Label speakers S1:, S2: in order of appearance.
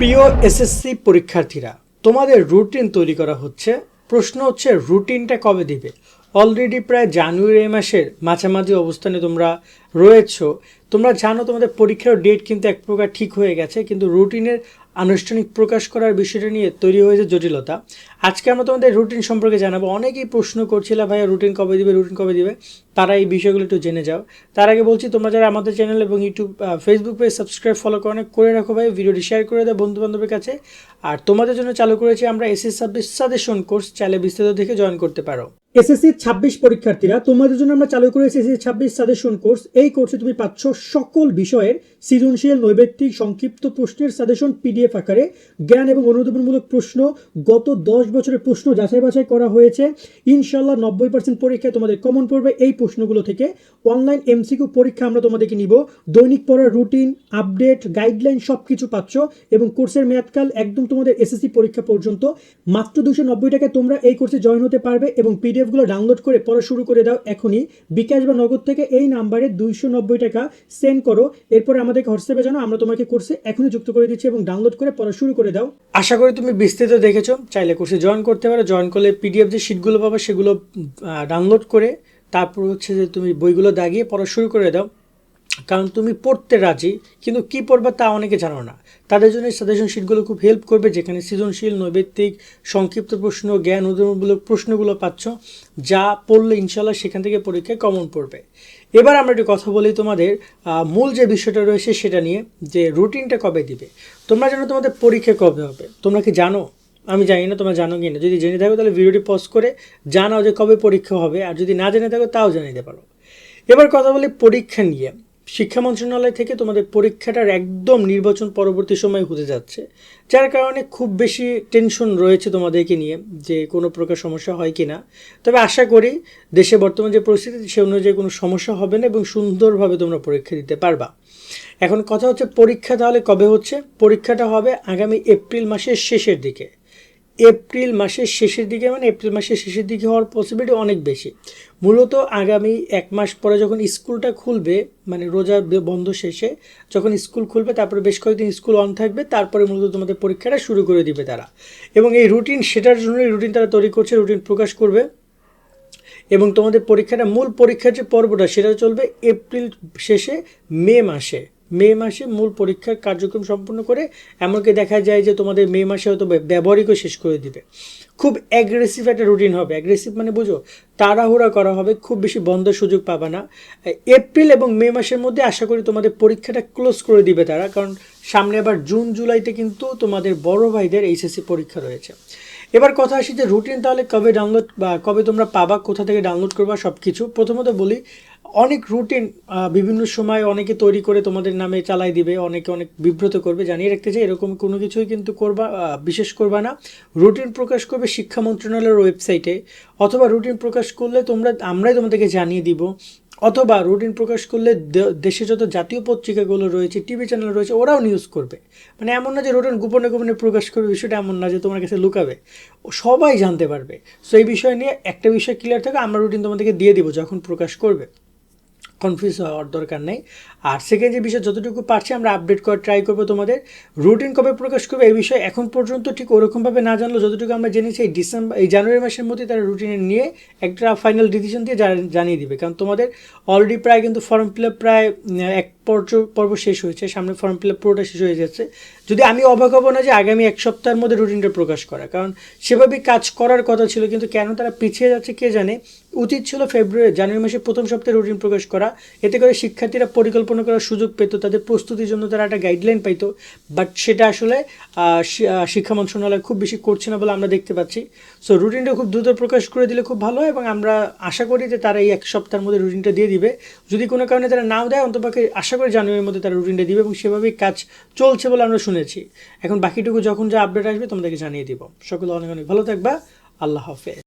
S1: প্রিয় এসএসসি পরীক্ষার্থীরা, তোমাদের রুটিন তৈরি করা হচ্ছে। প্রশ্ন হচ্ছে রুটিনটা কবে দিবে? অলরেডি প্রায় জানুয়ারি মাসের মাঝামাঝি অবস্থানে তোমরা রয়েছো। তোমরা জানো তোমাদের পরীক্ষার ডেট কিন্তু এক প্রকার ঠিক হয়ে গেছে, কিন্তু রুটিনের আনুষ্ঠানিক প্রকাশ করার বিষয়টা নিয়ে তৈরি হয়েছে জটিলতা। আজকে আমরা তোমাদের রুটিন সম্পর্কে জানাব। অনেকেই প্রশ্ন করছিল, ভাইয়া রুটিন কবে দিবে রুটিন কবে দিবে? তারা এই বিষয়গুলো একটু জেনে যাও। তার আগে বলছি, তোমরা যারা আমাদের চ্যানেল এবং YouTube Facebook page subscribe follow করে করে রাখো ভাই। ভিডিওটি শেয়ার করে দাও বন্ধু বান্ধবের কাছে। আর তোমাদের জন্য চালু করেছি আমরা এসএস সার্ভিস সাজেশন কোর্স চাইলে বিস্তারিত দেখে জয়েন করতে পারো। এসএসসি ছাব্বিশ পরীক্ষার্থীরা, তোমাদের জন্য আমরা চালু করেছি এসএসসি ছাব্বিশ সাজেশন কোর্স এই কোর্সে তুমি পাচ্ছ সকল বিষয়ের সৃজনশীল নৈবেত্তিক সংক্ষিপ্ত প্রশ্নের সাজেশন পিডিএফ আকারে জ্ঞান এবং অনুধাবনমূলক প্রশ্ন, গত দশ বছরের প্রশ্ন যাচাই বাছাই করা হয়েছে। ইনশাল্লাহ নব্বই পার্সেন্ট পরীক্ষায় তোমাদের কমন পড়বে এই প্রশ্নগুলো থেকে। অনলাইন এমসিকিউ পরীক্ষা আমরা তোমাদেরকে নিব। দৈনিক পড়ার রুটিন আপডেট গাইডলাইন সব কিছু পাচ্ছ এবং কোর্সের মেয়াদকাল একদম তোমাদের এসএসসি পরীক্ষা পর্যন্ত। মাত্র দুশো নব্বই টাকায় তোমরা এই কোর্সে জয়েন হতে পারবে এবং পিডিএফগুলো ডাউনলোড করে পড়া শুরু করে দাও এখনই। বিকাশ বা নগদ থেকে এই নাম্বারে দুইশো নব্বই টাকা সেন্ড করো, এরপরে আমাদেরকে হোয়াটসঅ্যাপে জানো আমরা তোমাকে কোর্সে এখনই যুক্ত করে দিচ্ছি এবং ডাউনলোড করে পড়া শুরু করে দাও। আশা করি তুমি বিস্তারিত দেখেছ, চাইলে কোর্সে জয়েন করতে পারো। জয়েন করলে পিডিএফ যে শিটগুলো পাবে সেগুলো ডাউনলোড করে, তারপর হচ্ছে যে তুমি বইগুলো দাগিয়ে পড়া শুরু করে দাও। কারণ তুমি পড়তে রাজি, কিন্তু কি পড়বে তা অনেকে জানো না। তাদের জন্য সাজেশন শিটগুলো খুব হেল্প করবে, যেখানে সৃজনশীল, নৈবেত্তিক, সংক্ষিপ্ত প্রশ্ন, জ্ঞান, উদাহরণমূলক প্রশ্নগুলো পাচ্ছ, যা পড়লে ইনশাল্লাহ সেখান থেকে পরীক্ষায় কমন পড়বে। এবার আমরা একটু কথা বলি তোমাদের মূল যে বিষয়টা রয়েছে সেটা নিয়ে, যে রুটিনটা কবে দিবে। তোমরা জানো তোমাদের পরীক্ষা কবে হবে। তোমরা কি জানো? আমি জানি না, তোমরা জানো কি না যদি জেনে থাকো তাহলে ভিডিওটি পজ করে জানাও যে কবে পরীক্ষা হবে, আর যদি না জেনে থাকো তাও জানিয়ে পারো। এবার কথা বলি পরীক্ষা নিয়ে। শিক্ষা মন্ত্রণালয় থেকে তোমাদের পরীক্ষাটার একদম নির্বাচন পরবর্তী সময় হতে যাচ্ছে, যার কারণে খুব বেশি টেনশন রয়েছে তোমাদেরকে নিয়ে যে কোনো প্রকার সমস্যা হয় কি না তবে আশা করি দেশে বর্তমান যে পরিস্থিতি, সে অনুযায়ী কোনো সমস্যা হবে না এবং সুন্দরভাবে তোমরা পরীক্ষা দিতে পারবা। এখন কথা হচ্ছে পরীক্ষা তাহলে কবে হচ্ছে? পরীক্ষাটা হবে আগামী এপ্রিল মাসের শেষের দিকে। এপ্রিল মাসের শেষের দিকে মানে এপ্রিল মাসের শেষের দিকে হওয়ার পসিবিলিটি অনেক বেশি। মূলত আগামী এক মাস পরে যখন স্কুলটা খুলবে মানে রোজা বন্ধ শেষে, যখন স্কুল খুলবে, তারপরে বেশ কয়েকদিন স্কুল অন থাকবে, তারপরে মূলত তোমাদের পরীক্ষাটা শুরু করে দিবে তারা। এবং এই রুটিন সেটার জন্যই রুটিন তারা তৈরি করছে রুটিন প্রকাশ করবে। এবং তোমাদের পরীক্ষাটা, মূল পরীক্ষার যে পর্বটা, সেটা চলবে এপ্রিল শেষে, মে মাসে। মে মাসে মূল পরীক্ষার কার্যক্রম সম্পূর্ণ করে, এমনকি দেখা যায় যে তোমাদের মে মাসে হয়তো ব্যবহারিকও শেষ করে দিবে। খুব অ্যাগ্রেসিভ একটা রুটিন হবে। অ্যাগ্রেসিভ মানে বুঝো, তাড়াহুড়া করা হবে, খুব বেশি বন্ধের সুযোগ পাবে না। এপ্রিল এবং মে মাসের মধ্যে আশা করি তোমাদের পরীক্ষাটা ক্লোজ করে দিবে তারা, কারণ সামনে আবার জুন, জুলাইতে কিন্তু তোমাদের বড় ভাইদের এইচএসসি পরীক্ষা রয়েছে। এবার কথা আসি যে রুটিন তাহলে কবে ডাউনলোড বা কবে তোমরা পাবা, কোথা থেকে ডাউনলোড করবা সব কিছু প্রথমত বলি অনেক রুটিন বিভিন্ন সময় অনেকে তৈরি করে তোমাদের নামে চালাই দিবে, অনেকে অনেক বিব্রত করবে, জানিয়ে রাখতে চাই, এরকম কোনো কিছুই কিন্তু করবা বিশেষ করবা না। রুটিন প্রকাশ করবে শিক্ষা মন্ত্রণালয়ের ওয়েবসাইটে অথবা রুটিন প্রকাশ করলে তোমরা, আমরাই তোমাদেরকে জানিয়ে দিব। অথবা রুটিন প্রকাশ করলে দেশে যত জাতীয় পত্রিকাগুলো রয়েছে টিভি চ্যানেল রয়েছে, ওরাও নিউজ করবে। মানে এমন না যে রুটিন গোপনে গোপনে প্রকাশ করবে, বিষয়টা এমন না যে তোমার কাছে লুকাবে। সবাই জানতে পারবে। সো এই বিষয় নিয়ে একটা বিষয় ক্লিয়ার থাকে, আমরা রুটিন তোমাদেরকে দিয়ে দিব যখন প্রকাশ করবে। কনফিউজ হওয়ার দরকার নেই। আর সেকেন্ড যে বিষয় যতটুকু পারছি আমরা আপডেট করার ট্রাই করব তোমাদের। রুটিন কবে প্রকাশ করবে এই বিষয়ে এখন পর্যন্ত ঠিক ওরকমভাবে না জানলো যতটুকু আমরা জেনেছি এই ডিসেম্বর এই জানুয়ারি মাসের মধ্যে তারা রুটিনে নিয়ে একটা ফাইনাল ডিসিশন দিয়ে জানিয়ে দিবে। কারণ তোমাদের অলরেডি প্রায় কিন্তু ফর্ম ফিল আপ প্রায় এক পর্য, পর্ব শেষ হয়েছে, সামনে ফর্ম ফিল পুরোটা শেষ হয়ে যাচ্ছে। যদি আমি অবাক হব না যে আগামী এক সপ্তাহের মধ্যে রুটিনটা প্রকাশ করা, কারণ সেভাবেই কাজ করার কথা ছিল, কিন্তু কেন তারা পিছিয়ে যাচ্ছে কে জানে? উচিত ছিল ফেব্রুয়ারি জানুয়ারি মাসের প্রথম সপ্তাহে রুটিন প্রকাশ করা, এতে করে শিক্ষার্থীরা পরিকল্পনা করার সুযোগ পেত, তাদের প্রস্তুতির জন্য তারা একটা গাইডলাইন পাইতো বাট সেটা আসলে শিক্ষা মন্ত্রণালয় খুব বেশি করছে না বলে আমরা দেখতে পাচ্ছি। সো রুটিনটা খুব দ্রুত প্রকাশ করে দিলে খুব ভালো, এবং আমরা আশা করি যে তারা এই এক সপ্তাহের মধ্যে রুটিনটা দিয়ে দিবে। যদি কোনো কারণে তারা নাও দেয় অন্তপক্ষে আশা করি জানুয়ারির মধ্যে তারা রুটিনটা দিবে এবং সেভাবেই কাজ চলছে বলে আমরা শুনেছি। এখন বাকিটুকু যখন যা আপডেট আসবে তোমাদেরকে জানিয়ে দিব। সকলে অনেক অনেক ভালো থাকবা। আল্লাহ হাফেজ।